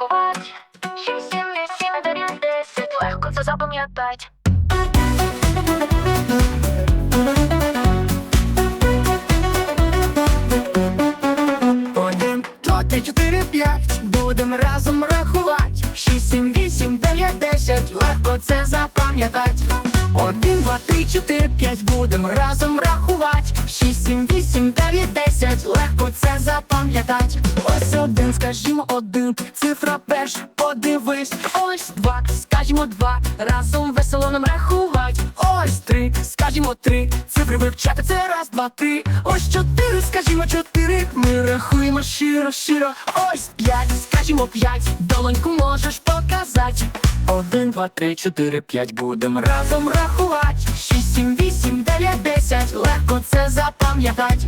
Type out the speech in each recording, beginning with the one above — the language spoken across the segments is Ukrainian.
рахувати. Шість, сім, вісім, дев'ять, десять. Легко це запам'ятать. Один, два, три, чотири, п'ять. Будем разом рахувати. Шість, сім, вісім, дев'ять, десять. Легко це запам'ятать. Один, два, три, чотири, п'ять. Будем разом рахувати. Шість, сім, вісім, дев'ять, десять. Легко скажімо, один. Цифра перша, подивись. Ось два, скажімо, два. Разом весело нам рахувати. Ось три, скажімо, три. Цифри вивчати це раз, два, три. Ось чотири, скажімо, чотири. Ми рахуємо щиро, щиро. Ось п'ять, скажімо, п'ять. Долоньку можеш показати. Один, два, три, чотири, п'ять. Будем разом рахувати. Шість, сім, вісім, дев'ять, десять. Легко це запам'ятать.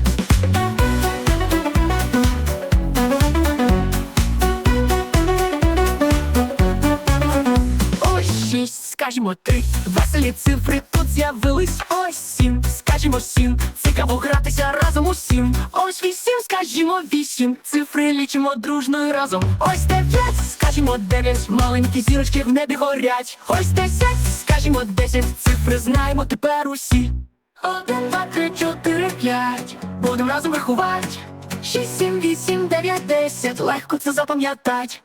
Скажімо три, веселі цифри тут з'явились. Ось сім, скажімо сім, цікаво гратися разом усім. Ось вісім, скажімо вісім, цифри лічимо дружно і разом. Ось дев'ять, скажімо дев'ять, маленькі зірочки в небі горять. Ось десять, скажімо десять, цифри знаємо тепер усі. Один, два, три, чотири, п'ять. Будем разом рахувати. Шість, сім, вісім, дев'ять, десять. Легко це запам'ятать.